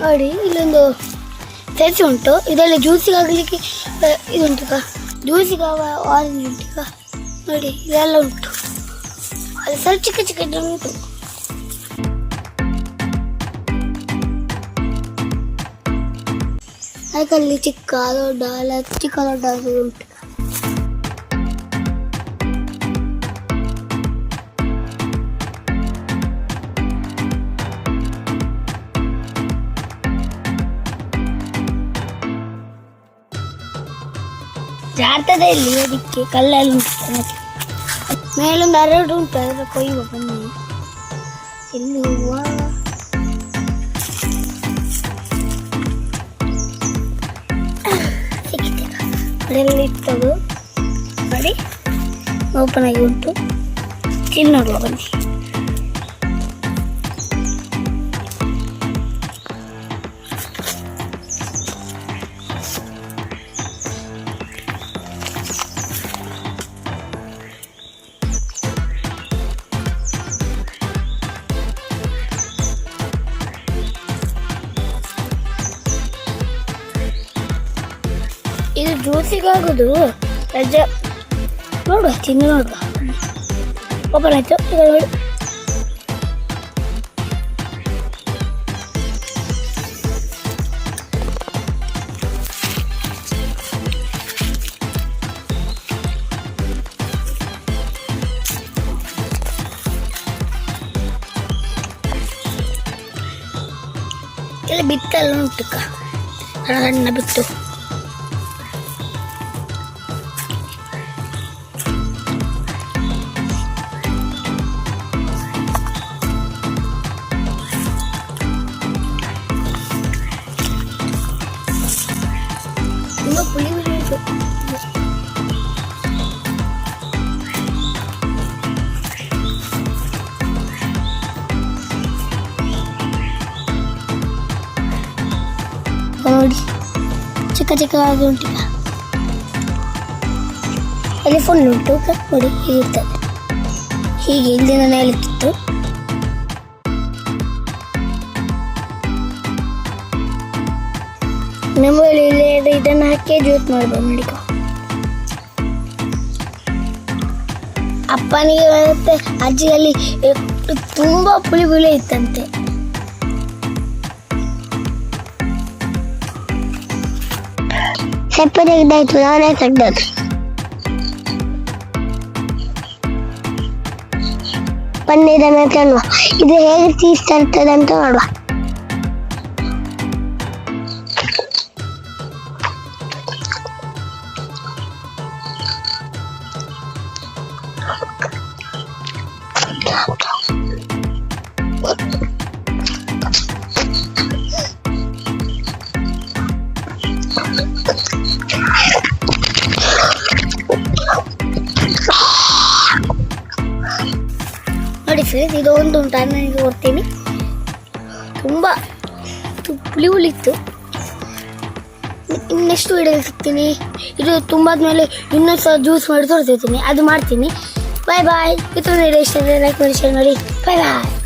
ನೋಡಿ ಇಲ್ಲೊಂದು ತೆರೆಸಿ ಉಂಟು ಇದರಲ್ಲಿ ಜ್ಯೂಸಿಗೆ ಆಗಲಿಕ್ಕೆ ಇದುಂಟು ಜ್ಯೂಸಿಗೆ ಆರೆಂಜ್ ಉಂಟು ನೋಡಿ ಇದೆಲ್ಲ ಉಂಟು ಅದು ಸ್ವಲ್ಪ ಚಿಕ್ಕ ಚಿಕ್ಕ ಉಂಟು ಅದಕ್ಕಲ್ಲಿ ಚಿಕ್ಕ ದೊಡ್ಡ ಎಲ್ಲ ಚಿಕ್ಕ ದೊಡ್ಡ ಅದು ಉಂಟು ಜಾರ್ತದೆ ಇಲ್ಲಿ ಅದಕ್ಕೆ ಕಲ್ಲಲ್ಲಿ ಉಂಟು ಅದಕ್ಕೆ. ಮೇಲೊಂದು ಹರಡು ಉಂಟು ಅದರ ಕೊಯ್ಯುವ ಬನ್ನಿ ಎಲ್ಲಿ ಹೂವ ಸಿಕ್ಕಿದೆ ಅದೆಲ್ಲ ಇತ್ತದು ನೋಡಿ ಓಪನ್ ಆಗಿ ಉಂಟು ತಿನ್ನು ನೋಡುವ ಬನ್ನಿ ಇದು ಜ್ಯೂಸಿಗೆ ಆಗೋದು ರಜೆ ನೋಡುವ ತಿನ್ನು ನೋಡುವ ಓಪನ್ ಆಯ್ತು ಈಗ ನೋಡಿ ಇಲ್ಲ ಬಿತ್ತಲ್ಲ ಉಂಟು ಸಣ್ಣ ಸಣ್ಣ ಬಿತ್ತು ನೋಡಿ. ಚಿಕ್ಕ ಚಿಕ್ಕವಾಗಿ ಉಂಟಿಲ್ಲ ಎಲಿಫೋನ್ ಉಂಟು ಉಂಟು ನೋಡಿ ಹೀಗಿರ್ತದೆ ಹೀಗೆ ಇಲ್ಲಿ ನಾನು ಹೇಳುತ್ತಿತ್ತು ನಮ್ಮಲ್ಲಿ ಇಲ್ಲಿ ಇದೆ, ಇದನ್ನು ಹಾಕಿ ಜ್ಯೂಸ್ ಮಾಡ್ಬೋದು ನೋಡಿಕೊ. ಅಪ್ಪನಿಗೆ ಮತ್ತೆ ಅಜ್ಜಿಯಲ್ಲಿ ತುಂಬಾ ಪುಳಿ ಪುಳಿ ಇತ್ತಂತೆ. ತೆಗೆದಾಯ್ತು ನಾನೇ ತೆಗ್ದದ್ದು ಬನ್ನಿ ಇದನ್ನ ತಿನ್ನುವ ಇದು ಹೇಗೆ ತೀಸ್ತಾ ಇರ್ತದೆ ಅಂತ ನೋಡುವ. ಇದು ಒಂದು ಉಂಟು ಕೊಡ್ತೀನಿ ತುಂಬ ಇತ್ತು ನೆಕ್ಸ್ಟ್ ವಿಡಿಯೋದಲ್ಲಿ ಸಿಗ್ತೀನಿ? ಇದು ತುಂಬ ಮೇಲೆ ಇನ್ನೊಂದು ಸಲ ಜ್ಯೂಸ್ ಮಾಡಿ ತೋರಿಸ್ತೀನಿ ಅದು ಮಾಡ್ತೀನಿ. ಬಾಯ್ ಬಾಯ್ ವಿಡಿಯೋ ಇಷ್ಟ ಲೈಕ್ ಮಾಡಿ ಶೇರ್ ಮಾಡಿ. Bye bye